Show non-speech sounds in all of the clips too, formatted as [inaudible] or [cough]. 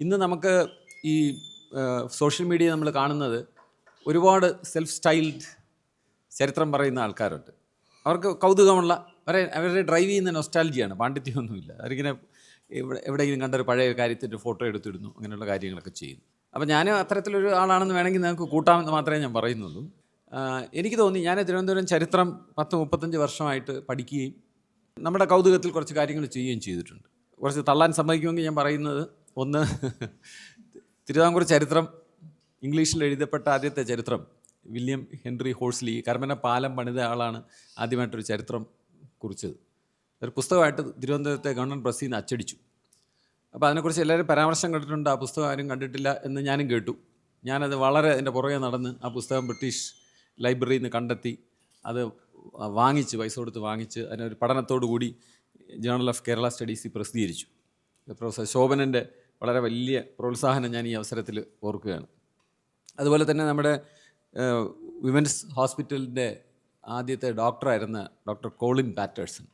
ഇന്ന് നമുക്ക് ഈ സോഷ്യൽ മീഡിയ നമ്മൾ കാണുന്നത് ഒരുപാട് സെൽഫ് സ്റ്റൈൽഡ് ചരിത്രം പറയുന്ന ആൾക്കാരുണ്ട്. അവർക്ക് കൗതുകമുള്ള അവരെ അവരുടെ ഡ്രൈവ് ചെയ്യുന്ന നൊസ്റ്റാലജിയാണ് പാണ്ഡിത്യമൊന്നുമില്ല അവരിങ്ങനെ എവിടെ എവിടെയെങ്കിലും കണ്ട ഒരു പഴയ കാര്യത്തിന്റെ ഫോട്ടോ എടുത്തിടുന്നു അങ്ങനെയുള്ള കാര്യങ്ങളൊക്കെ ചെയ്യുന്നു. അപ്പോൾ ഞാൻ അത്തരത്തിലൊരു ആളാണെന്ന് വേണമെങ്കിൽ നിങ്ങൾക്ക് കൂട്ടാമെന്ന് മാത്രമേ ഞാൻ പറയുന്നുള്ളൂ. എനിക്ക് തോന്നി ഞാൻ തിരുവനന്തപുരം ചരിത്രം പത്ത് മുപ്പത്തഞ്ച് വർഷമായിട്ട് പഠിക്കുകയും നമ്മുടെ കൗതുകത്തിൽ കുറച്ച് കാര്യങ്ങൾ ചെയ്യുകയും ചെയ്തിട്ടുണ്ട്. കുറച്ച് തള്ളാൻ സമ്മതിക്കുമെങ്കിൽ ഞാൻ പറയുന്നത് ഒന്ന് തിരുവിതാംകൂർ ചരിത്രം ഇംഗ്ലീഷിൽ എഴുതപ്പെട്ട ആദ്യത്തെ ചരിത്രം വില്യം ഹെൻറി ഹോഴ്സ്ലി കർമ്മന പാലം പണിത ആളാണ് ആദ്യമായിട്ടൊരു ചരിത്രം കുറിച്ചത്. ഒരു പുസ്തകമായിട്ട് തിരുവനന്തപുരത്തെ ഗവൺമെന്റ് പ്രസ്സിൽ നിന്ന് അച്ചടിച്ചു. അപ്പോൾ അതിനെക്കുറിച്ച് എല്ലാവരും പരാമർശം കണ്ടിട്ടുണ്ട് ആ പുസ്തകം ആരും കണ്ടിട്ടില്ല എന്ന് ഞാനും കേട്ടു. ഞാനത് വളരെ അതിന്റെ പുറകെ നടന്ന് ആ പുസ്തകം ബ്രിട്ടീഷ് ലൈബ്രറിയിൽ നിന്ന് കണ്ടെത്തി അത് വാങ്ങിച്ച് പൈസ കൊടുത്ത് വാങ്ങിച്ച് അതിനൊരു പഠനത്തോടു കൂടി ജേണൽ ഓഫ് കേരള സ്റ്റഡീസിൽ പ്രസിദ്ധീകരിച്ചു. പ്രൊഫസർ ശോഭനന്റെ വളരെ വലിയ പ്രോത്സാഹനം ഞാൻ ഈ അവസരത്തിൽ ഓർക്കുകയാണ്. അതുപോലെ തന്നെ നമ്മുടെ വിമൻസ് ഹോസ്പിറ്റലിന്റെ ആദ്യത്തെ ഡോക്ടറായിരുന്ന ഡോക്ടർ കോളിൻ പാറ്റേഴ്സൺ.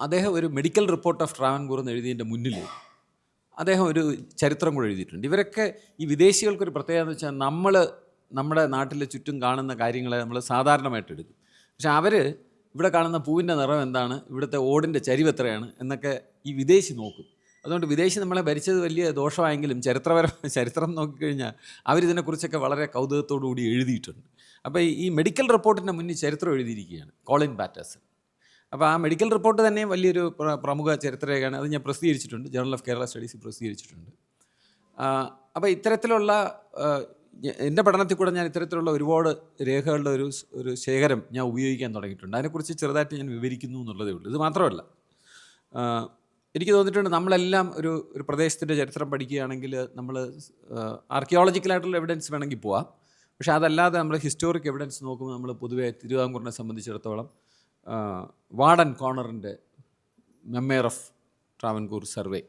അദ്ദേഹം ഒരു മെഡിക്കൽ റിപ്പോർട്ട് ഓഫ് ട്രാവൻകൂർ എന്ന് എഴുതിയതിന്റെ മുന്നിൽ അദ്ദേഹം ഒരു ചരിത്രം കൂടെ എഴുതിയിട്ടുണ്ട്. ഇവരൊക്കെ ഈ വിദേശികൾക്കൊരു പ്രത്യേകത എന്ന് വെച്ചാൽ നമ്മൾ നമ്മുടെ നാട്ടിലെ ചുറ്റും കാണുന്ന കാര്യങ്ങളെ നമ്മൾ സാധാരണമായിട്ട് എടുക്കും. പക്ഷേ അവർ ഇവിടെ കാണുന്ന പൂവിന്റെ നിറം എന്താണ്? ഇവിടുത്തെ ഓടിന്റെ ചരിവ് എത്രയാണ്? എന്നൊക്കെ ഈ വിദേശി നോക്കും. അതുകൊണ്ട് വിദേശി നമ്മളെ ഭരിച്ചത് വലിയ ദോഷമായെങ്കിലും ചരിത്രപരം ചരിത്രം നോക്കിക്കഴിഞ്ഞാൽ അവരിതിനെക്കുറിച്ചൊക്കെ വളരെ കൗതുകത്തോടു കൂടി എഴുതിയിട്ടുണ്ട്. അപ്പോൾ ഈ മെഡിക്കൽ റിപ്പോർട്ടിന്റെ മുന്നിൽ ചരിത്രം എഴുതിയിരിക്കുകയാണ് കോളിൻ പാറ്റേഴ്സൺ അപ്പോൾ ആ മെഡിക്കൽ റിപ്പോർട്ട് തന്നെ വലിയൊരു പ്രമുഖ ചരിത്രരേഖയാണ്. അത് ഞാൻ പ്രസിദ്ധീകരിച്ചിട്ടുണ്ട്. ജേണൽ ഓഫ് കേരള സ്റ്റഡീസ് പ്രസിദ്ധീകരിച്ചിട്ടുണ്ട്. അപ്പോൾ ഇത്തരത്തിലുള്ള എന്റെ പഠനത്തിൽ കൂടെ ഞാൻ ഇത്തരത്തിലുള്ള ഒരുപാട് രേഖകളുടെ ഒരു ഒരു ശേഖരം ഞാൻ ഉപയോഗിക്കാൻ തുടങ്ങിയിട്ടുണ്ട്. അതിനെക്കുറിച്ച് ചെറുതായിട്ട് ഞാൻ വിവരിക്കുന്നു എന്നുള്ളതേ ഉള്ളൂ. ഇത് മാത്രമല്ല എനിക്ക് തോന്നിയിട്ടുണ്ട് നമ്മളെല്ലാം ഒരു ഒരു പ്രദേശത്തിന്റെ ചരിത്രം പഠിക്കുകയാണെങ്കിൽ നമ്മൾ ആർക്കിയോളജിക്കലായിട്ടുള്ള എവിഡൻസ് വേണമെങ്കിൽ പോവാം. പക്ഷേ അതല്ലാതെ നമ്മൾ ഹിസ്റ്റോറിക് എവിഡൻസ് നോക്കുമ്പോൾ നമ്മൾ പൊതുവെ തിരുവിതാംകൂറിനെ സംബന്ധിച്ചിടത്തോളം വാർഡൻ കോർണറിന്റെ മെമ്മേർ ഓഫ് ട്രാവൻകൂർ സർവേ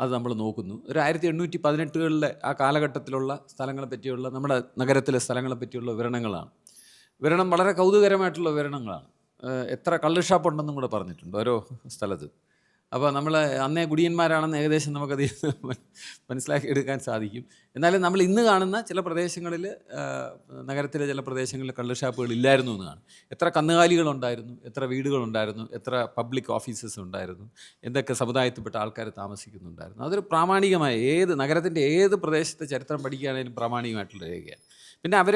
അത് നമ്മൾ നോക്കുന്നു. ഒരു ആയിരത്തി എണ്ണൂറ്റി പതിനെട്ടുകളിലെ ആ കാലഘട്ടത്തിലുള്ള സ്ഥലങ്ങളെ പറ്റിയുള്ള നമ്മുടെ നഗരത്തിലെ സ്ഥലങ്ങളെ പറ്റിയുള്ള വിവരണങ്ങളാണ്. വിവരണം വളരെ കൗതുകരമായിട്ടുള്ള വിവരണങ്ങളാണ്. എത്ര കള്ളുഷാപ്പ് ഉണ്ടെന്നും കൂടെ പറഞ്ഞിട്ടുണ്ട് ഓരോ സ്ഥലത്ത്. അപ്പോൾ നമ്മൾ അന്നേ ഗുടിയന്മാരാണെന്ന് ഏകദേശം നമുക്കത് [laughs] മനസ്സിലാക്കി എടുക്കാൻ സാധിക്കും. എന്നാലും നമ്മൾ ഇന്ന് കാണുന്ന ചില പ്രദേശങ്ങളിൽ നഗരത്തിലെ ചില പ്രദേശങ്ങളിൽ കള്ള് ഷാപ്പുകൾ ഇല്ലായിരുന്നു എന്ന് കാണും എത്ര കന്നുകാലികളുണ്ടായിരുന്നു എത്ര വീടുകളുണ്ടായിരുന്നു എത്ര പബ്ലിക് ഓഫീസസ് ഉണ്ടായിരുന്നു എന്തൊക്കെ സമുദായത്തിൽപ്പെട്ട ആൾക്കാർ താമസിക്കുന്നുണ്ടായിരുന്നു. അതൊരു പ്രാമാണികമായ ഏത് നഗരത്തിന്റെ ഏത് പ്രദേശത്തെ ചരിത്രം പഠിക്കുകയാണെങ്കിലും പ്രാമാണികമായിട്ടുള്ള രേഖയാണ്. പിന്നെ അവർ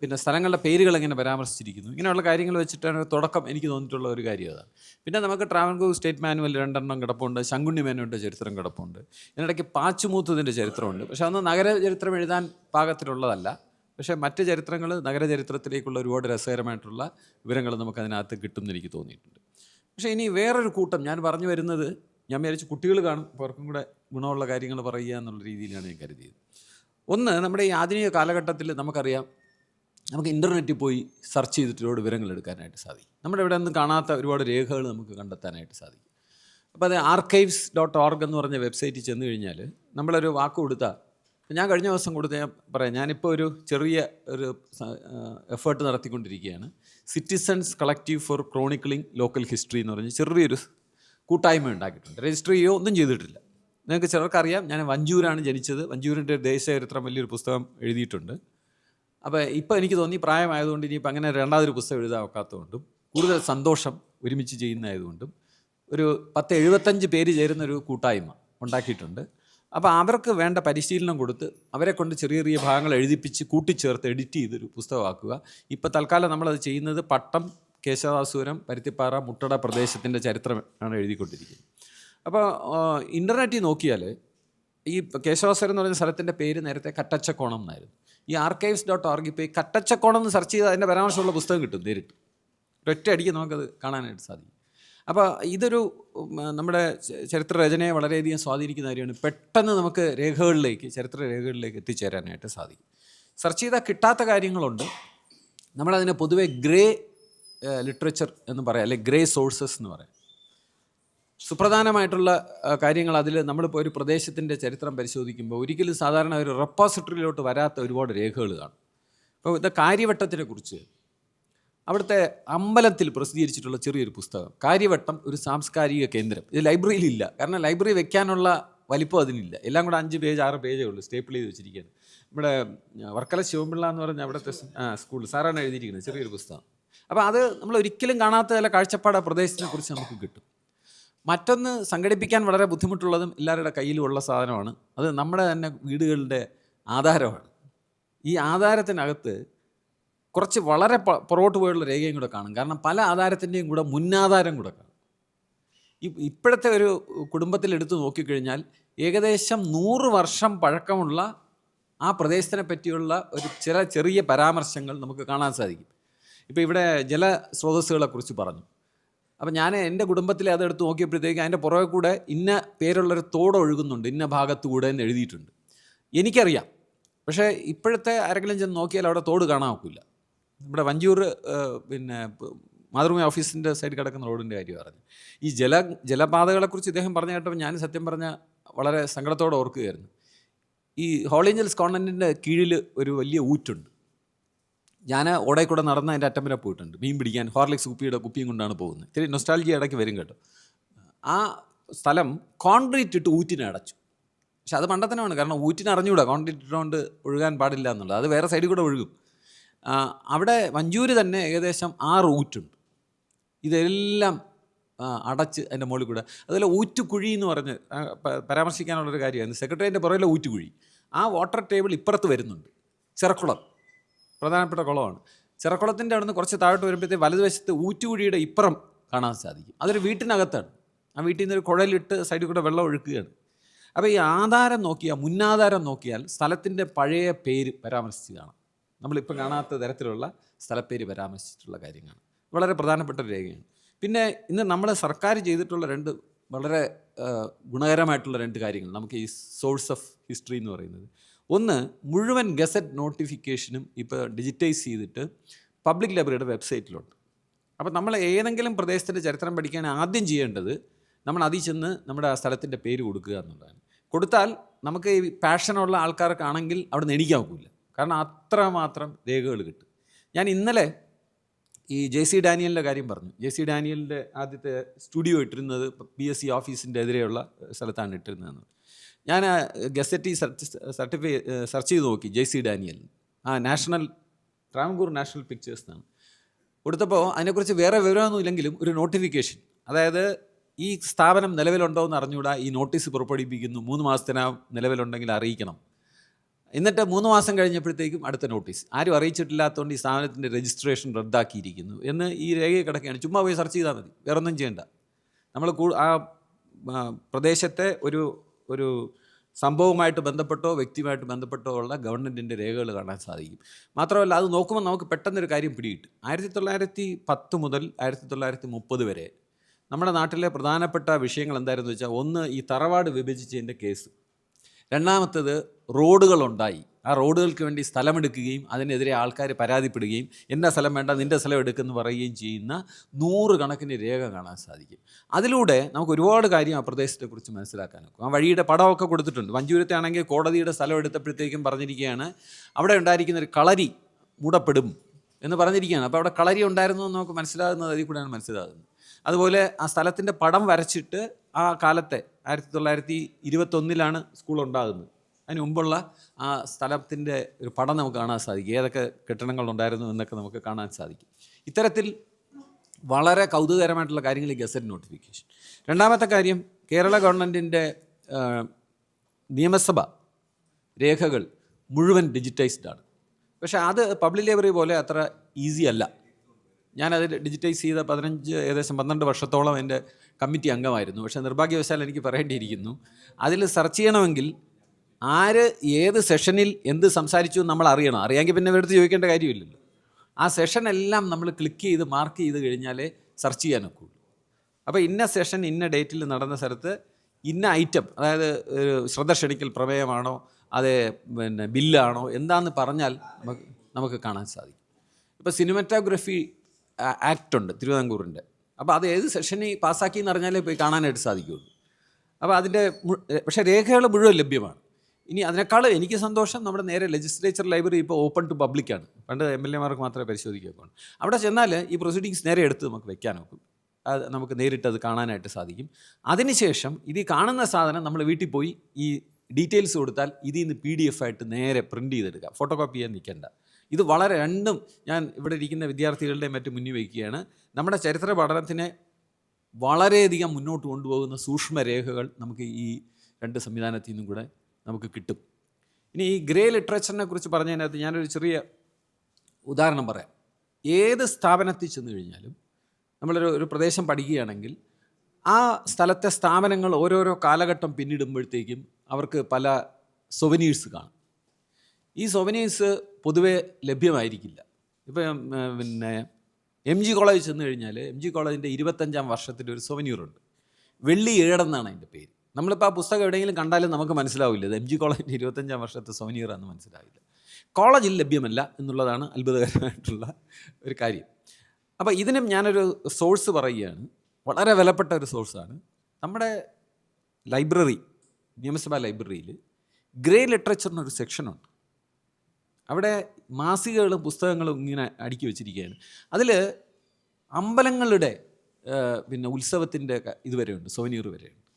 പിന്നെ സ്ഥലങ്ങളുടെ പേരുകൾ എങ്ങനെ പരാമർശിച്ചിരിക്കുന്നു. ഇങ്ങനെയുള്ള കാര്യങ്ങൾ വെച്ചിട്ടാണ് തുടക്കം എനിക്ക് തോന്നിയിട്ടുള്ള ഒരു കാര്യം അതാണ്. പിന്നെ നമുക്ക് ട്രാവൻകൂർ സ്റ്റേറ്റ് മാനുവൽ രണ്ടെണ്ണം കിടപ്പുണ്ട് ശങ്കുണ്ണി മേനോന്റെ ചരിത്രം കിടപ്പുണ്ട്. ഇതിനിടയ്ക്ക് പാച്ചുമൂത്തതിന്റെ ചരിത്രമുണ്ട്. പക്ഷേ അന്ന് നഗര ചരിത്രം എഴുതാൻ പാകത്തിലുള്ളതല്ല. പക്ഷേ മറ്റ് ചരിത്രങ്ങൾ നഗര ചരിത്രത്തിലേക്കുള്ള ഒരുപാട് രസകരമായിട്ടുള്ള വിവരങ്ങൾ നമുക്ക് അതിനകത്ത് കിട്ടുമെന്ന് എനിക്ക് തോന്നിയിട്ടുണ്ട്. പക്ഷേ ഇനി വേറൊരു കൂട്ടം ഞാൻ പറഞ്ഞു വരുന്നത് ഞാൻ വിചാരിച്ചു കുട്ടികൾ കാണും അവർക്കും കൂടെ ഗുണമുള്ള കാര്യങ്ങൾ പറയുക എന്നുള്ള രീതിയിലാണ് ഞാൻ കരുതിയത്. ഒന്ന് നമ്മുടെ ഈ ആധുനിക കാലഘട്ടത്തിൽ നമുക്കറിയാം നമുക്ക് ഇന്റർനെറ്റിൽ പോയി സെർച്ച് ചെയ്തിട്ട് ഒരുപാട് വിവരങ്ങൾ എടുക്കാനായിട്ട് സാധിക്കും. നമ്മുടെ ഇവിടെ ഒന്നും കാണാത്ത ഒരുപാട് രേഖകൾ നമുക്ക് കണ്ടെത്താനായിട്ട് സാധിക്കും. അപ്പോൾ അത് ആർക്കൈവ്സ് ഡോട്ട് ഓർഗ് എന്ന് പറഞ്ഞ വെബ്സൈറ്റിൽ ചെന്ന് കഴിഞ്ഞാൽ നമ്മളൊരു വാക്ക് കൊടുത്താൽ ഞാൻ കഴിഞ്ഞ ദിവസം കൊടുത്ത ഞാൻ പറയാം ഞാനിപ്പോൾ ഒരു ചെറിയ ഒരു എഫേർട്ട് നടത്തിക്കൊണ്ടിരിക്കുകയാണ്. Citizens collective for chronicling local history എന്ന് പറഞ്ഞ് ചെറിയൊരു കൂട്ടായ്മ ഉണ്ടാക്കിയിട്ടുണ്ട്. രജിസ്റ്റർ ചെയ്യുകയോ ഒന്നും ചെയ്തിട്ടില്ല. നിങ്ങൾക്ക് ചിലർക്കറിയാം ഞാൻ വഞ്ചൂരാണ് ജനിച്ചത്. വഞ്ചൂരിന്റെ ദേശചരിത്രം വലിയൊരു പുസ്തകം എഴുതിയിട്ടുണ്ട്. അപ്പോൾ ഇപ്പോൾ എനിക്ക് തോന്നി പ്രായമായതുകൊണ്ട് ഇനിയിപ്പോൾ അങ്ങനെ രണ്ടാമതൊരു പുസ്തകം എഴുതാൻ ഒക്കാത്തതുകൊണ്ടും കൂടുതൽ സന്തോഷം ഒരുമിച്ച് ചെയ്യുന്നതായതുകൊണ്ടും ഒരു പത്ത് എഴുപത്തഞ്ച് പേര് ചേരുന്ന ഒരു കൂട്ടായ്മ ഉണ്ടാക്കിയിട്ടുണ്ട്. അപ്പോൾ അവർക്ക് വേണ്ട പരിശീലനം കൊടുത്ത് അവരെ കൊണ്ട് ചെറിയ ചെറിയ ഭാഗങ്ങൾ എഴുതിപ്പിച്ച് കൂട്ടിച്ചേർത്ത് എഡിറ്റ് ചെയ്തൊരു പുസ്തകമാക്കുക. ഇപ്പോൾ തൽക്കാലം നമ്മളത് ചെയ്യുന്നത് പട്ടം കേശവാസുരം പരുത്തിപ്പാറ മുട്ടട പ്രദേശത്തിന്റെ ചരിത്രമാണ് എഴുതിക്കൊണ്ടിരിക്കുന്നത്. അപ്പോൾ ഇന്റർനെറ്റിൽ നോക്കിയാൽ ഈ കേശവാസരം എന്ന് പറയുന്ന സ്ഥലത്തിന്റെ പേര് നേരത്തെ കട്ടച്ചക്കോണം എന്നായിരുന്നു. ഈ ആർക്കൈവ്സ് ഡോട്ട് ഓർഗിൽ പോയി കട്ടച്ചക്കോണം എന്ന് സെർച്ച് ചെയ്താൽ അതിന്റെ പരാമർശമുള്ള പുസ്തകം കിട്ടും നേരിട്ട്. ഒറ്റ അടിക്ക് നമുക്കത് കാണാനായിട്ട് സാധിക്കും. അപ്പോൾ ഇതൊരു നമ്മുടെ ചരിത്ര രചനയെ വളരെയധികം സ്വാധീനിക്കുന്ന കാര്യമാണ്. പെട്ടെന്ന് നമുക്ക് രേഖകളിലേക്ക് ചരിത്ര രേഖകളിലേക്ക് എത്തിച്ചേരാനായിട്ട് സാധിക്കും. സെർച്ച് ചെയ്താൽ കിട്ടാത്ത കാര്യങ്ങളുണ്ട്. നമ്മളതിനെ പൊതുവേ ഗ്രേ ലിറ്ററേച്ചർ എന്ന് പറയാം അല്ലെങ്കിൽ ഗ്രേ സോഴ്സസ് എന്ന് പറയാം. സുപ്രധാനമായിട്ടുള്ള കാര്യങ്ങൾ അതിൽ നമ്മളിപ്പോൾ ഒരു പ്രദേശത്തിന്റെ ചരിത്രം പരിശോധിക്കുമ്പോൾ ഒരിക്കലും സാധാരണ ഒരു റെപ്പോസിറ്ററിയിലോട്ട് വരാത്ത ഒരുപാട് രേഖകൾ കാണും. ഇപ്പോൾ ഇത് കാര്യവട്ടത്തിനെ കുറിച്ച്. അവിടുത്തെ അമ്പലത്തിൽ പ്രസിദ്ധീകരിച്ചിട്ടുള്ള ചെറിയൊരു പുസ്തകം കാര്യവട്ടം ഒരു സാംസ്കാരിക കേന്ദ്രം. ഇത് ലൈബ്രറിയിലില്ല കാരണം ലൈബ്രറി വെക്കാനുള്ള വലിപ്പം അതിനില്ല. എല്ലാം കൂടെ അഞ്ച് പേജ് ആറ് പേജേ ഉള്ളൂ സ്റ്റേപ്പിൾ ചെയ്ത് വെച്ചിരിക്കുകയാണ് നമ്മുടെ വർക്കല ശിവപിള്ള എന്ന് പറഞ്ഞ അവിടുത്തെ സ്കൂളിൽ സാറാണ് എഴുതിയിരിക്കുന്നത് ചെറിയൊരു പുസ്തകം. അപ്പോൾ അത് നമ്മൾ ഒരിക്കലും കാണാത്ത ചില കാഴ്ചപ്പാട് പ്രദേശത്തിനെ കുറിച്ച് നമുക്ക് കിട്ടും. മറ്റൊന്ന് സംഘടിപ്പിക്കാൻ വളരെ ബുദ്ധിമുട്ടുള്ളതും എല്ലാവരുടെ കയ്യിലും ഉള്ള സാധനമാണ്. അത് നമ്മുടെ തന്നെ വീടുകളുടെ ആധാരമാണ്. ഈ ആധാരത്തിനകത്ത് കുറച്ച് വളരെ പുറകോട്ട് പോയുള്ള രേഖയും കൂടെ കാണും. കാരണം പല ആധാരത്തിന്റെയും കൂടെ മുന്നാധാരം കൂടെ കാണും. ഇപ്പോഴത്തെ ഒരു കുടുംബത്തിൽ എടുത്തു നോക്കിക്കഴിഞ്ഞാൽ ഏകദേശം നൂറ് വർഷം പഴക്കമുള്ള ആ പ്രദേശത്തിനെ പറ്റിയുള്ള ഒരു ചില ചെറിയ പരാമർശങ്ങൾ നമുക്ക് കാണാൻ സാധിക്കും. ഇപ്പോൾ ഇവിടെ ജലസ്രോതസ്സുകളെക്കുറിച്ച് പറഞ്ഞു. അപ്പം ഞാൻ എന്റെ കുടുംബത്തിൽ അതെടുത്ത് നോക്കിയപ്പോഴത്തേക്ക് അതിന്റെ പുറകെ കൂടെ ഇന്ന പേരുള്ളൊരു തോട് ഒഴുകുന്നുണ്ട് ഇന്ന ഭാഗത്തുകൂടെ എന്ന് എഴുതിയിട്ടുണ്ട്. എനിക്കറിയാം. പക്ഷേ ഇപ്പോഴത്തെ ആരെങ്കിലും ചെന്ന് നോക്കിയാൽ അവിടെ തോട് കാണാൻ ഒക്കില്ല നമ്മുടെ വഞ്ചൂർ പിന്നെ മാതൃഭൂമി ഓഫീസിന്റെ സൈഡിൽ കിടക്കുന്ന റോഡിന്റെ കാര്യം പറഞ്ഞു ഈ ജല ജലപാതകളെക്കുറിച്ച് ഇദ്ദേഹം പറഞ്ഞു കേട്ടപ്പോൾ ഞാൻ സത്യം പറഞ്ഞ വളരെ സങ്കടത്തോടെ ഓർക്കുകയായിരുന്നു. ഈ ഹോൾ ഏഞ്ചൽസ് കോൺവെന്റിന്റെ കീഴിൽ ഒരു വലിയ ഊറ്റുണ്ട്. ഞാൻ ഓടെ കൂടെ നടന്ന് അതിന്റെ അറ്റം വരെ പോയിട്ടുണ്ട്. മീൻ പിടിക്കാൻ ഹോർലിക്സ് കുപ്പിയുടെ കുപ്പിയും കൊണ്ടാണ് പോകുന്നത്. ഇത്തിരി നൊസ്റ്റാൾജി ഇടയ്ക്ക് വരും കേട്ടോ. ആ സ്ഥലം കോൺക്രീറ്റ് ഇട്ട് ഊറ്റിനെ അടച്ചു. പക്ഷെ അത് പണ്ടത്തനമാണ് കാരണം ഊറ്റിനെ അറിഞ്ഞുകൂടാ? കോൺക്രീറ്റ് ഇട്ടുകൊണ്ട് ഒഴുകാൻ പാടില്ല എന്നുള്ളത്. അത് വേറെ സൈഡിൽ കൂടെ ഒഴുകും. അവിടെ വഞ്ചൂര് തന്നെ ഏകദേശം ആറ് ഊറ്റുണ്ട്. ഇതെല്ലാം അടച്ച് അതിന്റെ മുകളിൽ കൂടെ. അതുപോലെ ഊറ്റുകുഴി എന്ന് പറഞ്ഞ് പരാമർശിക്കാനുള്ളൊരു കാര്യമായിരുന്നു. സെക്രട്ടറിന്റെ പുറകിലെ ഊറ്റുകുഴി. ആ വാട്ടർ ടേബിൾ ഇപ്പുറത്ത് വരുന്നുണ്ട്. ചിറക്കുളം. പ്രധാനപ്പെട്ട കുളമാണ്. ചിറക്കുളത്തിന്റെ അവിടുന്ന് കുറച്ച് താഴോട്ട് വരുമ്പോഴത്തേക്ക് വലതുവശത്ത് ഊറ്റുകുഴിയുടെ ഇപ്പുറം കാണാൻ സാധിക്കും. അതൊരു വീട്ടിനകത്താണ്. ആ വീട്ടിൽ നിന്ന് ഒരു കുഴലിട്ട് സൈഡിൽ കൂടെ വെള്ളം ഒഴുക്കുകയാണ്. അപ്പോൾ ഈ ആധാരം നോക്കിയാൽ മുന്നാധാരം നോക്കിയാൽ സ്ഥലത്തിന്റെ പഴയ പേര് പരാമർശിച്ച് കാണാം നമ്മളിപ്പോൾ കാണാത്ത തരത്തിലുള്ള സ്ഥലപ്പേര് പരാമർശിച്ചിട്ടുള്ള കാര്യങ്ങളാണ്. വളരെ പ്രധാനപ്പെട്ട ഒരു രേഖയാണ്. പിന്നെ ഇന്ന് നമ്മൾ സർക്കാർ ചെയ്തിട്ടുള്ള രണ്ട് വളരെ ഗുണകരമായിട്ടുള്ള രണ്ട് കാര്യങ്ങൾ. നമുക്ക് ഈ സോഴ്സ് ഓഫ് ഹിസ്റ്ററി എന്ന് പറയുന്നത്. ഒന്ന് മുഴുവൻ ഗസറ്റ് നോട്ടിഫിക്കേഷനും ഇപ്പോൾ ഡിജിറ്റൈസ് ചെയ്തിട്ട് പബ്ലിക് ലൈബ്രറിയുടെ വെബ്സൈറ്റിലുണ്ട്. അപ്പോൾ നമ്മൾ ഏതെങ്കിലും പ്രദേശത്തിന്റെ ചരിത്രം പഠിക്കാൻ ആദ്യം ചെയ്യേണ്ടത് നമ്മൾ അതിൽ ചെന്ന് നമ്മുടെ ആ സ്ഥലത്തിന്റെ പേര് കൊടുക്കുക എന്നുള്ളതാണ്. കൊടുത്താൽ നമുക്ക് ഈ പാഷനുള്ള ആൾക്കാർക്കാണെങ്കിൽ അവിടെ നിന്ന് എണീക്കാൻ ഒക്കില്ല കാരണം അത്രമാത്രം രേഖകൾ കിട്ടും. ഞാൻ ഇന്നലെ ഈ ജെ സി ഡാനിയലിന്റെ കാര്യം പറഞ്ഞു. ജെ സി ഡാനിയലിന്റെ ആദ്യത്തെ സ്റ്റുഡിയോ ഇട്ടിരുന്നത് പി എസ് സി ഓഫീസിന്റെ എതിരെയുള്ള സ്ഥലത്താണ് ഇട്ടിരുന്നതെന്ന്. ഞാൻ ഗസറ്റി സർട്ടിഫൈ സെർച്ച് ചെയ്ത് നോക്കി ജെ സി ഡാനിയൽ. ആ നാഷണൽ ട്രാവൻകൂർ നാഷണൽ പിക്ചേഴ്സ് എന്നാണ്. കൊടുത്തപ്പോൾ അതിനെക്കുറിച്ച് വേറെ വിവരമൊന്നും ഇല്ലെങ്കിലും ഒരു നോട്ടിഫിക്കേഷൻ. അതായത് ഈ സ്ഥാപനം നിലവിലുണ്ടോ എന്ന് അറിഞ്ഞുകൂടാ ഈ നോട്ടീസ് പുറപ്പെടുവിപ്പിക്കുന്നു മൂന്ന് മാസത്തിനകം നിലവിലുണ്ടെങ്കിൽ അറിയിക്കണം. എന്നിട്ട് മൂന്ന് മാസം കഴിഞ്ഞപ്പോഴത്തേക്കും അടുത്ത നോട്ടീസ്. ആരും അറിയിച്ചിട്ടില്ലാത്തതുകൊണ്ട് ഈ സ്ഥാപനത്തിന്റെ രജിസ്ട്രേഷൻ റദ്ദാക്കിയിരിക്കുന്നു എന്ന് ഈ രേഖയെ കിടക്കുകയാണ്. ചുമ്മാ പോയി സെർച്ച് ചെയ്താൽ മതി വേറൊന്നും ചെയ്യേണ്ട. നമ്മൾ ആ, പ്രദേശത്തെ ഒരു ഒരു സംഭവവുമായിട്ട് ബന്ധപ്പെട്ടോ വ്യക്തിയുമായിട്ട് ബന്ധപ്പെട്ടോ ഉള്ള ഗവൺമെന്റിന്റെ രേഖകൾ കാണാൻ സാധിക്കും. മാത്രമല്ല അത് നോക്കുമ്പോൾ നമുക്ക് പെട്ടെന്നൊരു കാര്യം പിടികിട്ടും. ആയിരത്തി തൊള്ളായിരത്തി പത്ത് മുതൽ ആയിരത്തി തൊള്ളായിരത്തി മുപ്പത് വരെ നമ്മുടെ നാട്ടിലെ പ്രധാനപ്പെട്ട വിഷയങ്ങൾ എന്തായിരുന്നു വെച്ചാൽ ഒന്ന് ഈ തറവാട് വിഭജിച്ചതിന്റെ കേസ്. രണ്ടാമത്തത് റോഡുകളുണ്ടായി. ആ റോഡുകൾക്ക് വേണ്ടി സ്ഥലമെടുക്കുകയും അതിനെതിരെ ആൾക്കാർ പരാതിപ്പെടുകയും എന്റെ സ്ഥലം വേണ്ട നിന്റെ സ്ഥലം എടുക്കുമെന്ന് പറയുകയും ചെയ്യുന്ന നൂറുകണക്കിന് രേഖ കാണാൻ സാധിക്കും. അതിലൂടെ നമുക്ക് ഒരുപാട് കാര്യം ആ പ്രദേശത്തെക്കുറിച്ച് മനസ്സിലാക്കാൻ ഒക്കും. ആ വഴിയുടെ പടമൊക്കെ കൊടുത്തിട്ടുണ്ട്. വഞ്ചൂരത്തെ ആണെങ്കിൽ കോടതിയുടെ സ്ഥലം എടുത്തപ്പോഴത്തേക്കും പറഞ്ഞിരിക്കുകയാണ് അവിടെ ഉണ്ടായിരിക്കുന്ന ഒരു കളരി മൂടപ്പെടും എന്ന് പറഞ്ഞിരിക്കുകയാണ്. അപ്പോൾ അവിടെ കളരി ഉണ്ടായിരുന്നു എന്ന് നമുക്ക് മനസ്സിലാകുന്നത് അതിൽ കൂടെയാണ് മനസ്സിലാകുന്നത്. അതുപോലെ ആ സ്ഥലത്തിന്റെ പടം വരച്ചിട്ട് ആ കാലത്തെ ആയിരത്തി തൊള്ളായിരത്തി ഇരുപത്തൊന്നിലാണ് സ്കൂൾ ഉണ്ടാകുന്നത് അതിന് മുമ്പുള്ള ആ സ്ഥലത്തിന്റെ ഒരു പടം നമുക്ക് കാണാൻ സാധിക്കും. ഏതൊക്കെ കെട്ടിടങ്ങൾ ഉണ്ടായിരുന്നു എന്നൊക്കെ നമുക്ക് കാണാൻ സാധിക്കും. ഇത്തരത്തിൽ വളരെ കൗതുകകരമായിട്ടുള്ള കാര്യങ്ങൾ ഈ ഗസറ്റ് നോട്ടിഫിക്കേഷൻ. രണ്ടാമത്തെ കാര്യം കേരള ഗവൺമെന്റിന്റെ നിയമസഭ രേഖകൾ മുഴുവൻ ഡിജിറ്റൈസ്ഡ് ആണ്. പക്ഷേ അത് പബ്ലിക് ലൈബ്രറി പോലെ അത്ര ഈസി അല്ല. ഞാനത് ഡിജിറ്റൈസ് ചെയ്ത പതിനഞ്ച് ഏകദേശം പന്ത്രണ്ട് വർഷത്തോളം എന്റെ കമ്മിറ്റി അംഗമായിരുന്നു. പക്ഷേ നിർഭാഗ്യവശാൽ എനിക്ക് പറയേണ്ടിയിരിക്കുന്നു. അതിൽ സെർച്ച് ചെയ്യണമെങ്കിൽ ആര് ഏത് സെഷനിൽ എന്ത് സംസാരിച്ചു നമ്മൾ അറിയണം. അറിയാമെങ്കിൽ പിന്നെ ഇവരുടെ ചോദിക്കേണ്ട കാര്യമില്ലല്ലോ. ആ സെഷൻ എല്ലാം നമ്മൾ ക്ലിക്ക് ചെയ്ത് മാർക്ക് ചെയ്ത് കഴിഞ്ഞാലേ സെർച്ച് ചെയ്യാനൊക്കെ ഉള്ളൂ അപ്പോൾ ഇന്ന സെഷൻ ഇന്ന ഡേറ്റിൽ നടന്ന സ്ഥലത്ത് ഇന്ന ഐറ്റം അതായത് ഒരു ശ്രദ്ധ ക്ഷണിക്കൽ പ്രമേയമാണോ അത് പിന്നെ ബില്ലാണോ എന്താണെന്ന് പറഞ്ഞാൽ നമുക്ക് നമുക്ക് കാണാൻ സാധിക്കും. ഇപ്പോൾ സിനിമറ്റോഗ്രഫി ആക്ട് ഉണ്ട് തിരുവിതാംകൂറിന്റെ അപ്പോൾ അത് ഏത് സെഷനിൽ പാസ്സാക്കി എന്ന് അറിഞ്ഞാലേ പോയി കാണാനായിട്ട് സാധിക്കുകയുള്ളൂ. അപ്പോൾ അതിന്റെ പക്ഷേ രേഖകൾ മുഴുവൻ ലഭ്യമാണ്. ഇനി അതിനേക്കാൾ എനിക്ക് സന്തോഷം നമ്മുടെ നേരെ ലെജിസ്ലേച്ചർ ലൈബ്രറി ഇപ്പോൾ ഓപ്പൺ ടു പബ്ലിക്കാണ് പണ്ട് എം എൽ എമാർക്ക് മാത്രമേ പരിശോധിക്കുകയുള്ളൂ അവിടെ ചെന്നാൽ ഈ പ്രൊസീഡിങ്സ് നേരെ എടുത്ത് നമുക്ക് വെക്കാൻ നോക്കും. അത് നമുക്ക് നേരിട്ട് അത് കാണാനായിട്ട് സാധിക്കും. അതിനുശേഷം ഇത് കാണുന്ന സാധനം നമ്മൾ വീട്ടിൽ പോയി ഈ ഡീറ്റെയിൽസ് കൊടുത്താൽ ഇതിൽ നിന്ന് പി ഡി എഫ് ആയിട്ട് നേരെ പ്രിന്റ് ചെയ്തെടുക്കുക. ഫോട്ടോ കോപ്പി ചെയ്യാൻ നിൽക്കേണ്ട. ഇത് വളരെ രണ്ടും ഞാൻ ഇവിടെ ഇരിക്കുന്ന വിദ്യാർത്ഥികളുടെ മറ്റും മുന്നിൽ വയ്ക്കുകയാണ്. നമ്മുടെ ചരിത്ര പഠനത്തിനെ വളരെയധികം മുന്നോട്ട് കൊണ്ടുപോകുന്ന സൂക്ഷ്മരേഖകൾ നമുക്ക് ഈ രണ്ട് സംവിധാനത്തിൽ നിന്നും കൂടെ നമുക്ക് കിട്ടും. ഇനി ഈ ഗ്രേ ലിറ്ററേച്ചറിനെ കുറിച്ച് പറഞ്ഞതിനകത്ത് ഞാനൊരു ചെറിയ ഉദാഹരണം പറയാം. ഏത് സ്ഥാപനത്തിൽ ചെന്ന് കഴിഞ്ഞാലും നമ്മളൊരു ഒരു പ്രദേശം പഠിക്കുകയാണെങ്കിൽ ആ സ്ഥലത്തെ സ്ഥാപനങ്ങൾ ഓരോരോ കാലഘട്ടം പിന്നിടുമ്പോഴത്തേക്കും അവർക്ക് പല സൊവനീഴ്സ് കാണും. ഈ സൊവനീഴ്സ് പൊതുവേ ലഭ്യമായിരിക്കില്ല. ഇപ്പം പിന്നെ എം ജി കോളേജ് ചെന്ന് കഴിഞ്ഞാൽ എം ജി കോളേജിന്റെ ഇരുപത്തഞ്ചാം വർഷത്തിന്റെ ഒരു സൊവനീറുണ്ട് വെള്ളി ഏടെന്നാണ് അതിന്റെ പേര്. നമ്മളിപ്പോൾ ആ പുസ്തകം എവിടെയെങ്കിലും കണ്ടാലും നമുക്ക് മനസ്സിലാവില്ല. ഇത് എം ജി കോളേജിന്റെ ഇരുപത്തഞ്ചാം വർഷത്തെ സൊവനീറാന്ന് മനസ്സിലാവില്ല. കോളേജിൽ ലഭ്യമല്ല എന്നുള്ളതാണ് അത്ഭുതകരമായിട്ടുള്ള ഒരു കാര്യം. അപ്പോൾ ഇതിനും ഞാനൊരു സോഴ്സ് പറയുകയാണ്. വളരെ വിലപ്പെട്ട ഒരു സോഴ്സാണ്. നമ്മുടെ ലൈബ്രറി നിയമസഭാ ലൈബ്രറിയിൽ ഗ്രേ ലിറ്ററേച്ചറിനൊരു സെക്ഷനുണ്ട്. അവിടെ മാസികകളും പുസ്തകങ്ങളും ഇങ്ങനെ അടുക്കി വെച്ചിരിക്കുകയാണ്. അതിൽ അമ്പലങ്ങളുടെ പിന്നെ ഉത്സവത്തിന്റെ ഇതുവരെയുണ്ട് സോനീർ വരെയുണ്ട്.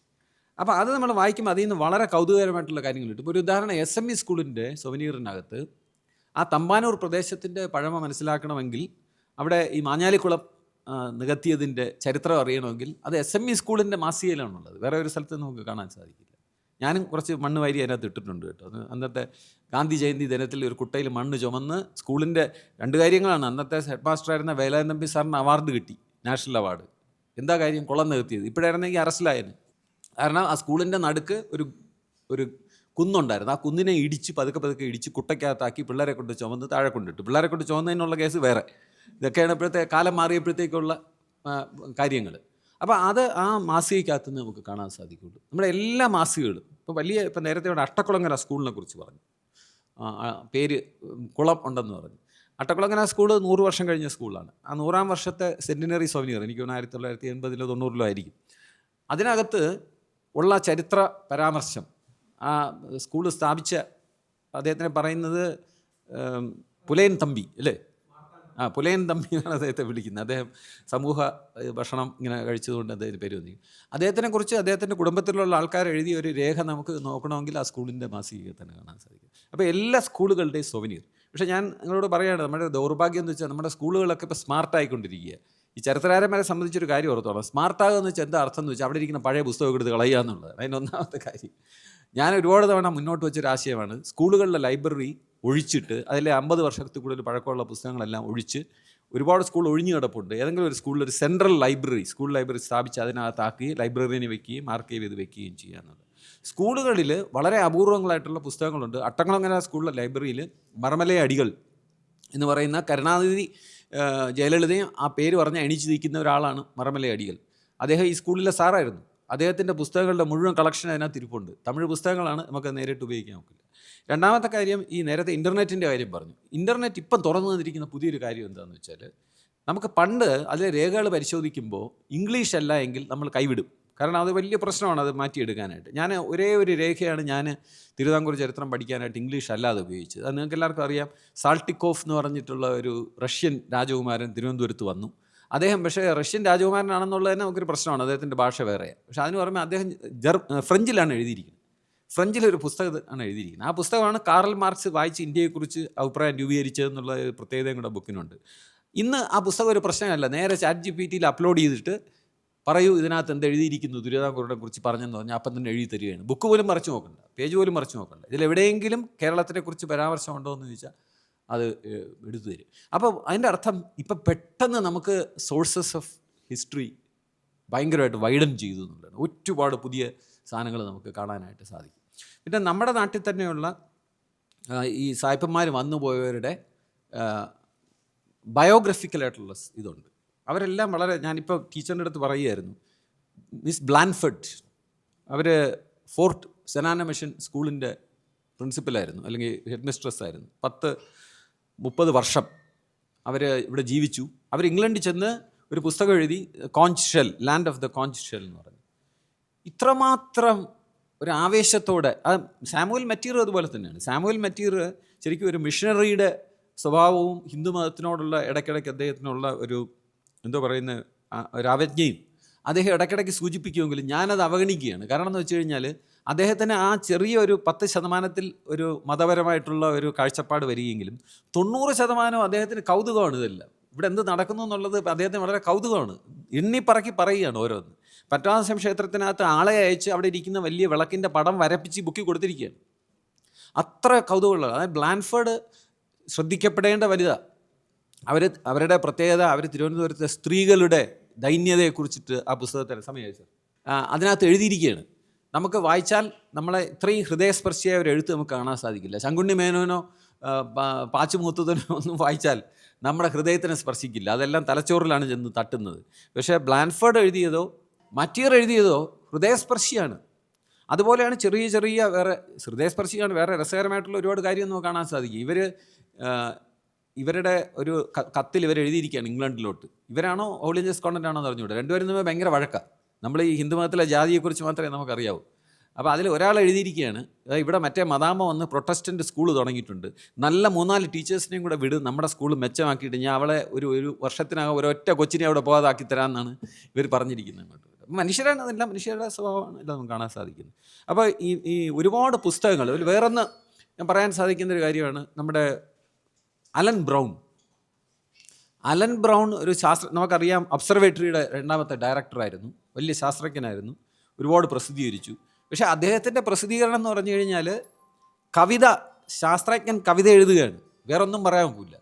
അപ്പോൾ അത് നമ്മൾ വായിക്കുമ്പോൾ അതിൽ നിന്ന് വളരെ കൗതുകകരമായിട്ടുള്ള കാര്യങ്ങൾ കിട്ടും. ഒരു ഉദാഹരണം എസ് എം ഇ സ്കൂളിന്റെ സൊവനീറിനകത്ത് ആ തമ്പാനൂർ പ്രദേശത്തിന്റെ പഴമ മനസ്സിലാക്കണമെങ്കിൽ അവിടെ ഈ മാഞ്ഞാലിക്കുളം നികത്തിയതിന്റെ ചരിത്രം അറിയണമെങ്കിൽ അത് എസ് എം ഇ സ്കൂളിന്റെ മാസികയിലാണുള്ളത്. വേറെ ഒരു സ്ഥലത്ത് നമുക്ക് കാണാൻ സാധിക്കില്ല. ഞാനും കുറച്ച് മണ്ണ് വാരി അതിനകത്ത് ഇട്ടിട്ടുണ്ട് കേട്ടോ. അന്നത്തെ ഗാന്ധി ജയന്തി ദിനത്തിൽ ഒരു കുട്ടയിൽ മണ്ണ് ചുമന്ന് സ്കൂളിന്റെ രണ്ട് കാര്യങ്ങളാണ്. അന്നത്തെ ഹെഡ് മാസ്റ്ററായിരുന്ന വേലായൻ തമ്പി സാറിന് അവാർഡ് കിട്ടി നാഷണൽ അവാർഡ്. എന്താ കാര്യം? കുളം നികത്തിയത്. ഇപ്പോഴായിരുന്നെങ്കിൽ അറസ്റ്റിലായതിന് കാരണം ആ സ്കൂളിന്റെ നടുക്ക് ഒരു ഒരു കുന്നുണ്ടായിരുന്നു. ആ കുന്നിനെ ഇടിച്ച് പതുക്കെ പതുക്കെ ഇടിച്ച് കുട്ടയ്ക്കകത്താക്കി പിള്ളേരെ കൊണ്ട് ചുമന്ന് താഴെ കൊണ്ടിട്ടു. പിള്ളേരെ കൊണ്ട് ചുമന്നതിനുള്ള കേസ് വേറെ. ഇതൊക്കെയാണ് ഇപ്പോഴത്തെ കാലം മാറിയപ്പോഴത്തേക്കുള്ള കാര്യങ്ങൾ അപ്പോൾ അത് ആ മാസികയ്ക്കകത്ത് നിന്ന് നമുക്ക് കാണാൻ സാധിക്കുള്ളൂ. നമ്മുടെ എല്ലാ മാസികകളും ഇപ്പോൾ വലിയ ഇപ്പം നേരത്തെ ഇവിടെ അട്ടക്കുളങ്ങര സ്കൂളിനെ കുറിച്ച് പറഞ്ഞു. പേര് കുളം ഉണ്ടെന്ന് പറഞ്ഞു. അട്ടക്കുളങ്ങര സ്കൂൾ നൂറ് വർഷം കഴിഞ്ഞ സ്കൂളാണ്. ആ നൂറാം വർഷത്തെ സെന്റിനറി സൗനിയർ എനിക്ക് തോന്നുന്നു ആയിരത്തി തൊള്ളായിരത്തി എൺപതിലോ തൊണ്ണൂറിലോ ആയിരിക്കും. അതിനകത്ത് ഉള്ള ചരിത്ര പരാമർശം. ആ സ്കൂൾ സ്ഥാപിച്ച അദ്ദേഹത്തിനെ പറയുന്നത് പുലയൻ തമ്പി അല്ലേ? ആ പുലയൻ തമ്പി എന്നാണ് അദ്ദേഹത്തെ വിളിക്കുന്നത്. അദ്ദേഹം സമൂഹ ഭക്ഷണം ഇങ്ങനെ കഴിച്ചതുകൊണ്ട് അദ്ദേഹത്തിന് പേര് വന്നി അദ്ദേഹത്തിനെ കുറിച്ച് അദ്ദേഹത്തിന്റെ കുടുംബത്തിലുള്ള ആൾക്കാർ എഴുതിയ ഒരു രേഖ നമുക്ക് നോക്കണമെങ്കിൽ ആ സ്കൂളിന്റെ മാസികയിൽ തന്നെ കാണാൻ സാധിക്കും. അപ്പോൾ എല്ലാ സ്കൂളുകളുടെയും സൊവനീർ പക്ഷേ ഞാൻ നിങ്ങളോട് പറയുകയാണ് നമ്മുടെ ദൗർഭാഗ്യം എന്ന് വെച്ചാൽ നമ്മുടെ സ്കൂളുകളൊക്കെ ഇപ്പോൾ സ്മാർട്ടായിക്കൊണ്ടിരിക്കുക ഈ ചരിത്രകാരന്മാരെ സംബന്ധിച്ചൊരു കാര്യം ഓർത്തോളാം. സ്മാർട്ടാകുക എന്ന് വെച്ചാൽ എന്താ അർത്ഥം എന്ന് വെച്ചാൽ അവിടെ ഇരിക്കുന്ന പഴയ പുസ്തകം എടുത്ത് കളയുക എന്നുള്ളത്. അതിന്റെ ഒന്നാമത്തെ കാര്യം. ഞാൻ ഒരുപാട് തവണ മുന്നോട്ട് വെച്ചൊരു ആശയമാണ്. സ്കൂളുകളിലെ ലൈബ്രറി ഒഴിച്ചിട്ട് അതിലെ അമ്പത് വർഷത്തിൽ കൂടുതൽ പഴക്കമുള്ള പുസ്തകങ്ങളെല്ലാം ഒഴിച്ച് ഒരുപാട് സ്കൂൾ ഒഴിഞ്ഞു കിടപ്പുണ്ട്. ഏതെങ്കിലും ഒരു സ്കൂളിൽ ഒരു സെൻട്രൽ ലൈബ്രറി സ്കൂൾ ലൈബ്രറി സ്ഥാപിച്ച് അതിനകത്താക്കി ലൈബ്രറിനെ വെക്കുകയും ആർക്കൈവ് ചെയ്ത് വെക്കുകയും ചെയ്യുക എന്നുള്ളത്. സ്കൂളുകളിൽ വളരെ അപൂർവങ്ങളായിട്ടുള്ള പുസ്തകങ്ങളുണ്ട്. അട്ടങ്ങളങ്ങര സ്കൂളിലെ ലൈബ്രറിയിൽ മർമലയ അടികൾ എന്ന് പറയുന്ന കരുണാനിധി ജയലളിതയും ആ പേര് പറഞ്ഞ് എണീച്ച് നിൽക്കുന്ന ഒരാളാണ് മറമല അടികൾ. അദ്ദേഹം ഈ സ്കൂളിലെ സാറായിരുന്നു. അദ്ദേഹത്തിന്റെ പുസ്തകങ്ങളുടെ മുഴുവൻ കളക്ഷൻ അതിനകത്ത് ഇരിപ്പുണ്ട്. തമിഴ് പുസ്തകങ്ങളാണ് നമുക്ക് നേരിട്ട് ഉപയോഗിക്കാൻ നോക്കില്ല രണ്ടാമത്തെ കാര്യം ഈ നേരത്തെ ഇന്റർനെറ്റിന്റെ കാര്യം പറഞ്ഞു. ഇന്റർനെറ്റ് ഇപ്പം തുറന്നു വന്നിരിക്കുന്ന പുതിയൊരു കാര്യം എന്താണെന്ന് വെച്ചാൽ നമുക്ക് പണ്ട് അതിലെ രേഖകൾ പരിശോധിക്കുമ്പോൾ ഇംഗ്ലീഷ് അല്ല എങ്കിൽ നമ്മൾ കൈവിടും. കാരണം അത് വലിയ പ്രശ്നമാണ് അത് മാറ്റിയെടുക്കാനായിട്ട്. ഞാൻ ഒരേ ഒരു രേഖയാണ് ഞാൻ തിരുവിതാംകൂർ ചരിത്രം പഠിക്കാനായിട്ട് ഇംഗ്ലീഷ് അല്ലാതെ ഉപയോഗിച്ചത്. അത് നിങ്ങൾക്ക് എല്ലാവർക്കും അറിയാം. സാൾട്ടിക്കോഫ് എന്ന് പറഞ്ഞിട്ടുള്ള ഒരു റഷ്യൻ രാജകുമാരൻ തിരുവനന്തപുരത്ത് വന്നു. അദ്ദേഹം പക്ഷേ റഷ്യൻ രാജകുമാരനാണെന്നുള്ളത് തന്നെ നമുക്കൊരു പ്രശ്നമാണ്. അദ്ദേഹത്തിന്റെ ഭാഷ വേറെ പക്ഷേ അതിന് പുറമെ അദ്ദേഹം ജർ ഫ്രഞ്ചിലാണ് എഴുതിയിരിക്കുന്നത്. ഫ്രഞ്ചിലൊരു പുസ്തകമാണ് എഴുതിയിരിക്കുന്നത്. ആ പുസ്തകമാണ് കാറൽ മാർക്സ് വായിച്ച് ഇന്ത്യയെക്കുറിച്ച് അഭിപ്രായം രൂപീകരിച്ചതെന്നുള്ള പ്രത്യേകതയും കൂടെ ബുക്കിനുണ്ട്. ഇന്ന് ആ പുസ്തകം ഒരു പ്രശ്നമല്ല. നേരെ ചാറ്റ് ജി പി ടിയിൽ അപ്ലോഡ് ചെയ്തിട്ട് പറയൂ ഇതിനകത്ത് എന്ത് എഴുതിയിരിക്കുന്നു ദുരിതാംകൂറിനെ കുറിച്ച് പറഞ്ഞെന്ന് പറഞ്ഞാൽ അപ്പം തന്നെ എഴുതി തരികയാണ്. ബുക്ക് പോലും മറിച്ച് നോക്കണ്ട. പേജ് പോലും മറിച്ച് നോക്കണ്ട. ഇതിൽ എവിടെയെങ്കിലും കേരളത്തിനെക്കുറിച്ച് പരാമർശമുണ്ടോ എന്ന് ചോദിച്ചാൽ അത് എടുത്തു തരും. അപ്പോൾ അതിന്റെ അർത്ഥം ഇപ്പം പെട്ടെന്ന് നമുക്ക് സോഴ്സസ് ഓഫ് ഹിസ്റ്ററി ഭയങ്കരമായിട്ട് വൈഡൻ ചെയ്തു എന്നുള്ളതാണ്. ഒരുപാട് പുതിയ സാധനങ്ങൾ നമുക്ക് കാണാനായിട്ട് സാധിക്കും. പിന്നെ നമ്മുടെ നാട്ടിൽ തന്നെയുള്ള ഈ സായിപ്പന്മാർ വന്നുപോയവരുടെ ബയോഗ്രഫിക്കലായിട്ടുള്ള സ് ഇതുണ്ട്. അവരെല്ലാം വളരെ ഞാനിപ്പോൾ ടീച്ചറിന്റെ അടുത്ത് പറയുമായിരുന്നു മിസ് ബ്ലാൻഫർട്ട് അവർ ഫോർട്ട് സെനാന മിഷൻ സ്കൂളിന്റെ പ്രിൻസിപ്പലായിരുന്നു അല്ലെങ്കിൽ ഹെഡ് മിസ്ട്രസ് ആയിരുന്നു പത്ത് മുപ്പത് വർഷം അവർ ഇവിടെ ജീവിച്ചു. അവർ ഇംഗ്ലണ്ടിൽ ചെന്ന് ഒരു പുസ്തകം എഴുതി conch shell land of the conch shell എന്ന് പറഞ്ഞു. ഇത്രമാത്രം ഒരു ആവേശത്തോടെ അത് സാമുവൽ മെറ്റീർ അതുപോലെ തന്നെയാണ്. സാമുവൽ മെറ്റീർ ശരിക്കും ഒരു മിഷണറിയുടെ സ്വഭാവവും ഹിന്ദു മതത്തിനോടുള്ള ഇടയ്ക്കിടയ്ക്ക് അദ്ദേഹത്തിനുള്ള ഒരു എന്തോ പറയുന്ന ഒരവജ്ഞയും അദ്ദേഹം ഇടയ്ക്കിടയ്ക്ക് സൂചിപ്പിക്കുമെങ്കിലും ഞാനത് അവഗണിക്കുകയാണ്. കാരണം എന്ന് വെച്ച് കഴിഞ്ഞാൽ അദ്ദേഹത്തിന് ആ ചെറിയ ഒരു പത്ത് ശതമാനത്തിൽ ഒരു മതപരമായിട്ടുള്ള ഒരു കാഴ്ചപ്പാട് വരികയെങ്കിലും തൊണ്ണൂറ് ശതമാനം അദ്ദേഹത്തിന് കൗതുകമാണ് ഇതെല്ലാം. ഇവിടെ എന്ത് നടക്കുന്നു എന്നുള്ളത് അദ്ദേഹത്തിന് വളരെ കൗതുകമാണ്. എണ്ണിപ്പറക്കി പറയുകയാണ് ഓരോന്ന്. പറ്റാസം ക്ഷേത്രത്തിനകത്ത് ആളെ അയച്ച് അവിടെ ഇരിക്കുന്ന വലിയ വിളക്കിന്റെ പടം വരപ്പിച്ച് ബുക്കി കൊടുത്തിരിക്കുകയാണ്. അത്ര കൗതുകമുള്ള അതായത് ബ്ലാൻഫേർഡ് ശ്രദ്ധിക്കപ്പെടേണ്ട വനിത. അവർ അവരുടെ പ്രത്യേകത അവർ തിരുവനന്തപുരത്തെ സ്ത്രീകളുടെ ദൈന്യതയെക്കുറിച്ചിട്ട് ആ പുസ്തകത്തിൽ സമയം അതിനകത്ത് എഴുതിയിരിക്കുകയാണ്. നമുക്ക് വായിച്ചാൽ നമ്മളെ ഇത്രയും ഹൃദയസ്പർശിയായ ഒരു എഴുത്ത് നമുക്ക് കാണാൻ സാധിക്കില്ല. ശങ്കുണ്ണി മേനോനോ പാച്ചുമൂത്തതിനോ ഒന്നും വായിച്ചാൽ നമ്മുടെ ഹൃദയത്തിനെ സ്പർശിക്കില്ല. അതെല്ലാം തലച്ചോറിലാണ് ചെന്ന് തട്ടുന്നത്. പക്ഷേ ബ്ലാൻഫേർഡ് എഴുതിയതോ മറ്റീർ എഴുതിയതോ ഹൃദയസ്പർശിയാണ്. അതുപോലെയാണ് ചെറിയ ചെറിയ വേറെ ഹൃദയസ്പർശിയാണ് വേറെ രസകരമായിട്ടുള്ള ഒരുപാട് കാര്യം നമുക്ക് കാണാൻ സാധിക്കും ഇവർ ഇവരുടെ ഒരു കത്തിൽ ഇവർ എഴുതിയിരിക്കുകയാണ് ഇംഗ്ലണ്ടിലോട്ട്. ഇവരാണോ ഓൾ ഇന്ത്യസ് കോണ്ടന്റ് ആണോ എന്ന് അറിഞ്ഞുകൂടെ? രണ്ടുപേരും തമ്മിൽ ഭയങ്കര വഴക്കാണ് നമ്മൾ ഈ ഹിന്ദു മതത്തിലെ ജാതിയെക്കുറിച്ച് മാത്രമേ നമുക്കറിയാവൂ. അപ്പോൾ അതിൽ ഒരാൾ എഴുതിയിരിക്കുകയാണ് ഇവിടെ മറ്റേ മദാമ വന്ന് പ്രൊട്ടസ്റ്റന്റ് സ്കൂൾ തുടങ്ങിയിട്ടുണ്ട്. നല്ല മൂന്നാൽ ടീച്ചേഴ്സിനെയും കൂടെ വിട് നമ്മുടെ സ്കൂൾ മെച്ചമാക്കിയിട്ട് ഞാൻ അവളെ ഒരു ഒരു വർഷത്തിനകം ഒരൊറ്റ കൊച്ചിനെ അവിടെ പോകാതാക്കി തരാമെന്നാണ് ഇവർ പറഞ്ഞിരിക്കുന്നത് അങ്ങോട്ട് മനുഷ്യരാണ് അതെല്ലാം മനുഷ്യരുടെ സ്വഭാവമാണ്. എല്ലാം നമുക്ക് കാണാൻ സാധിക്കുന്നത് അപ്പോൾ ഈ ഈ ഒരുപാട് പുസ്തകങ്ങൾ വേറൊന്ന് ഞാൻ പറയാൻ സാധിക്കുന്ന ഒരു കാര്യമാണ് നമ്മുടെ അലൻ ബ്രൗൺ. അലൻ ബ്രൗൺ ഒരു ശാസ്ത്ര നമുക്കറിയാം ഒബ്സർവേറ്ററിയുടെ രണ്ടാമത്തെ ഡയറക്ടറായിരുന്നു. വലിയ ശാസ്ത്രജ്ഞനായിരുന്നു. ഒരുപാട് പ്രസിദ്ധീകരിച്ചു. പക്ഷേ അദ്ദേഹത്തിന്റെ പ്രസിദ്ധീകരണം എന്ന് പറഞ്ഞു കഴിഞ്ഞാൽ കവിത ശാസ്ത്രജ്ഞൻ കവിത എഴുതുകയാണ്. വേറൊന്നും പറയാൻ പോകില്ല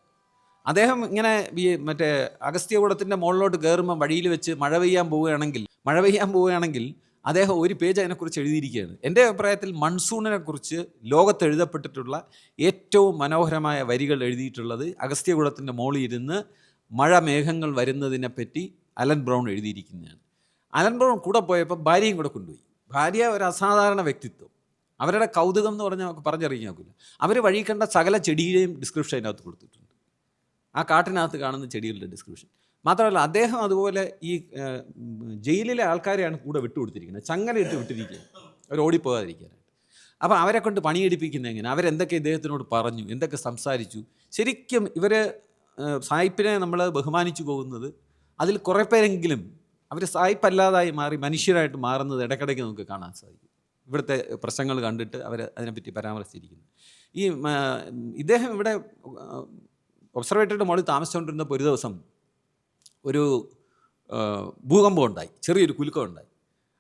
അദ്ദേഹം ഇങ്ങനെ മറ്റേ അഗസ്ത്യകൂടത്തിന്റെ മുകളിലോട്ട് കയറുമ്പോൾ വഴിയിൽ വെച്ച് മഴ പെയ്യാൻ പോവുകയാണെങ്കിൽ മഴ പെയ്യാൻ പോവുകയാണെങ്കിൽ അദ്ദേഹം ഒരു പേജ് അതിനെക്കുറിച്ച് എഴുതിയിരിക്കുകയാണ്. എന്റെ അഭിപ്രായത്തിൽ മൺസൂണിനെ കുറിച്ച് ലോകത്ത് എഴുതപ്പെട്ടിട്ടുള്ള ഏറ്റവും മനോഹരമായ വരികൾ എഴുതിയിട്ടുള്ളത് അഗസ്ത്യകുളത്തിന്റെ മുകളിൽ ഇരുന്ന് മഴ മേഘങ്ങൾ വരുന്നതിനെപ്പറ്റി അലൻ ബ്രൗൺ എഴുതിയിരിക്കുന്നതാണ്. അലൻ ബ്രൗൺ കൂടെ പോയപ്പോൾ ഭാര്യയും കൂടെ കൊണ്ടുപോയി. ഭാര്യ ഒരു അസാധാരണ വ്യക്തിത്വം. അവരുടെ കൗതുകം എന്ന് പറഞ്ഞാൽ നമുക്ക് പറഞ്ഞറിയാൻ നോക്കില്ല അവർ വഴി കണ്ട സകല ചെടിയുടെയും ഡിസ്ക്രിപ്ഷൻ അതിനകത്ത് കൊടുത്തിട്ടുണ്ട്. ആ കാട്ടിനകത്ത് കാണുന്ന ചെടികളുടെ ഡിസ്ക്രിപ്ഷൻ മാത്രമല്ല അദ്ദേഹം അതുപോലെ ഈ ജയിലിലെ ആൾക്കാരെയാണ് കൂടെ വിട്ടുകൊടുത്തിരിക്കുന്നത്. ചങ്ങലയിട്ട് വിട്ടിരിക്കുകയാണ്. അവർ ഓടിപ്പോകാതിരിക്കാനായിട്ട് അപ്പോൾ അവരെ കൊണ്ട് പണിയെടുപ്പിക്കുന്നത് എങ്ങനെ? അവരെന്തൊക്കെ ഇദ്ദേഹത്തിനോട് പറഞ്ഞു? എന്തൊക്കെ സംസാരിച്ചു? ശരിക്കും ഇവർ സായിപ്പിനെ നമ്മൾ ബഹുമാനിച്ചു പോകുന്നത് അതിൽ കുറേ പേരെങ്കിലും അവർ സായിപ്പല്ലാതായി മാറി മനുഷ്യരായിട്ട് മാറുന്നത് ഇടയ്ക്കിടയ്ക്ക് നമുക്ക് കാണാൻ സാധിക്കും. ഇവിടുത്തെ പ്രശ്നങ്ങൾ കണ്ടിട്ട് അവർ അതിനെപ്പറ്റി പരാമർശിച്ചിരിക്കുന്നു. ഈ ഇദ്ദേഹം ഇവിടെ ഒബ്സർവേറ്ററിയുടെ മുകളിൽ താമസിച്ചുകൊണ്ടിരുന്നപ്പോൾ ഒരു ദിവസം ഒരു ഭൂകമ്പം ഉണ്ടായി ചെറിയൊരു കുലുക്കം ഉണ്ടായി.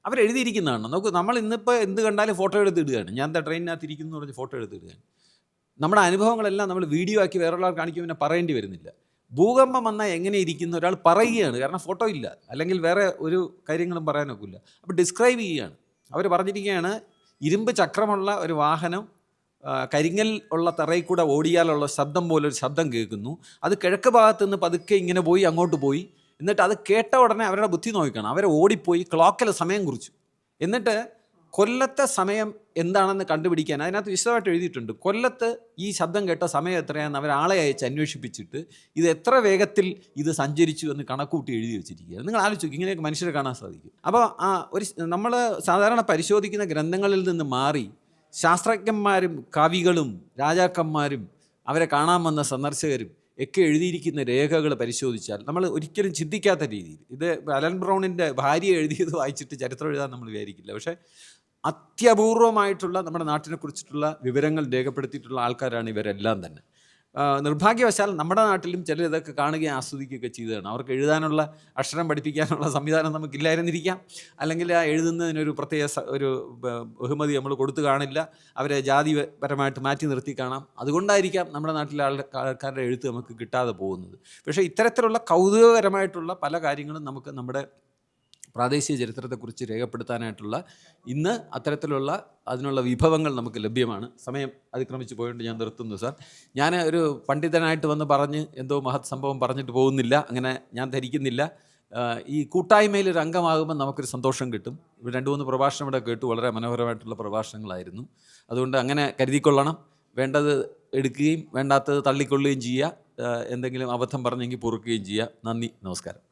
അവരെഴുതിയിരിക്കുന്നതാണ്. നമുക്ക് നമ്മൾ ഇന്നിപ്പോൾ എന്ത് കണ്ടാലും ഫോട്ടോ എടുത്തിടുകയാണ്. ഞാൻ എന്താ ട്രെയിനിനകത്ത് ഇരിക്കുന്നു പറഞ്ഞ് ഫോട്ടോ എടുത്തിടുകയാണ്. നമ്മുടെ അനുഭവങ്ങളെല്ലാം നമ്മൾ വീഡിയോ ആക്കി വേറൊരാൾ കാണിക്കും പിന്നെ പറയേണ്ടി വരുന്നില്ല. ഭൂകമ്പം വന്നാൽ എങ്ങനെ ഇരിക്കുന്ന ഒരാൾ പറയുകയാണ്. കാരണം ഫോട്ടോ ഇല്ല. അല്ലെങ്കിൽ വേറെ ഒരു കാര്യങ്ങളും പറയാനൊക്കില്ല. അപ്പോൾ ഡിസ്ക്രൈബ് ചെയ്യുകയാണ്. അവർ പറഞ്ഞിരിക്കുകയാണ് ഇരുമ്പ് ചക്രമുള്ള ഒരു വാഹനം കരിങ്ങൽ ഉള്ള തറയിൽ കൂടെ ഓടിയാലുള്ള ശബ്ദം പോലൊരു ശബ്ദം കേൾക്കുന്നു. അത് കിഴക്ക് ഭാഗത്ത് നിന്ന് പതുക്കെ ഇങ്ങനെ പോയി അങ്ങോട്ട് പോയി. എന്നിട്ട് അത് കേട്ട ഉടനെ അവരുടെ ബുദ്ധി നോക്കണം. അവരെ ഓടിപ്പോയി ക്ലോക്കിൽ സമയം കുറിച്ചു. എന്നിട്ട് കൊല്ലത്തെ സമയം എന്താണെന്ന് കണ്ടുപിടിക്കാൻ അതിനകത്ത് വിശദമായിട്ട് എഴുതിയിട്ടുണ്ട്. കൊല്ലത്ത് ഈ ശബ്ദം കേട്ട സമയം എത്രയാണെന്ന് അവർ ആളെ അയച്ച് അന്വേഷിപ്പിച്ചിട്ട് ഇത് എത്ര വേഗത്തിൽ ഇത് സഞ്ചരിച്ചു എന്ന് കണക്കൂട്ടി എഴുതി വെച്ചിരിക്കുകയാണ്. നിങ്ങൾ ആലോചിച്ചു ഇങ്ങനെയൊക്കെ മനുഷ്യരെ കാണാൻ സാധിക്കും. അപ്പോൾ ആ ഒരു നമ്മൾ സാധാരണ പരിശോധിക്കുന്ന ഗ്രന്ഥങ്ങളിൽ നിന്ന് മാറി ശാസ്ത്രജ്ഞന്മാരും കവികളും രാജാക്കന്മാരും അവരെ കാണാൻ വന്ന സന്ദർശകരും ഒക്കെ എഴുതിയിരിക്കുന്ന രേഖകൾ പരിശോധിച്ചാൽ നമ്മൾ ഒരിക്കലും ചിന്തിക്കാത്ത രീതിയിൽ ഇത് അലൻ ബ്രൗണിന്റെ ഭാര്യ എഴുതിയത് വായിച്ചിട്ട് ചരിത്രം എഴുതാൻ നമ്മൾ വിചാരിക്കില്ല. പക്ഷേ അത്യപൂർവമായിട്ടുള്ള നമ്മുടെ നാട്ടിനെ കുറിച്ചിട്ടുള്ള വിവരങ്ങൾ രേഖപ്പെടുത്തിയിട്ടുള്ള ആൾക്കാരാണ് ഇവരെല്ലാം തന്നെ. നിർഭാഗ്യവശാൽ നമ്മുടെ നാട്ടിലും ചിലർ ഇതൊക്കെ കാണുകയും ആസ്വദിക്കുകയൊക്കെ ചെയ്തതാണ്. അവർക്ക് എഴുതാനുള്ള അക്ഷരം പഠിപ്പിക്കാനുള്ള സംവിധാനം നമുക്കില്ലായിരുന്നിരിക്കാം. അല്ലെങ്കിൽ ആ എഴുതുന്നതിനൊരു പ്രത്യേക ഒരു ബഹുമതി നമ്മൾ കൊടുത്തു കാണില്ല. അവരെ ജാതിപരമായിട്ട് മാറ്റി നിർത്തി കാണാം. അതുകൊണ്ടായിരിക്കാം നമ്മുടെ നാട്ടിലെ ആൾക്കാരുടെ എഴുത്ത് നമുക്ക് കിട്ടാതെ പോകുന്നത്. പക്ഷേ ഇത്തരത്തിലുള്ള കൗതുകകരമായിട്ടുള്ള പല കാര്യങ്ങളും നമുക്ക് നമ്മുടെ പ്രാദേശിക ചരിത്രത്തെക്കുറിച്ച് രേഖപ്പെടുത്താനായിട്ടുള്ള ഇന്ന് അത്തരത്തിലുള്ള അതിനുള്ള വിഭവങ്ങൾ നമുക്ക് ലഭ്യമാണ്. സമയം അതിക്രമിച്ച് പോയിട്ട് ഞാൻ നിർത്തുന്നു സാർ. ഞാൻ ഒരു പണ്ഡിതനായിട്ട് വന്ന് പറഞ്ഞ് എന്തോ മഹത് സംഭവം പറഞ്ഞിട്ട് പോകുന്നില്ല. അങ്ങനെ ഞാൻ ധരിക്കുന്നില്ല. ഈ കൂട്ടായ്മയിൽ ഒരു അംഗമാകുമ്പോൾ നമുക്കൊരു സന്തോഷം കിട്ടും. രണ്ട് മൂന്ന് പ്രഭാഷണം ഇവിടെ കേട്ടു. വളരെ മനോഹരമായിട്ടുള്ള പ്രഭാഷണങ്ങളായിരുന്നു. അതുകൊണ്ട് അങ്ങനെ കരുതിക്കൊള്ളണം. വേണ്ടത് എടുക്കുകയും വേണ്ടാത്തത് തള്ളിക്കൊള്ളുകയും ചെയ്യുക. എന്തെങ്കിലും അബദ്ധം പറഞ്ഞെങ്കിൽ പൊറുക്കുകയും ചെയ്യുക. നന്ദി. നമസ്കാരം.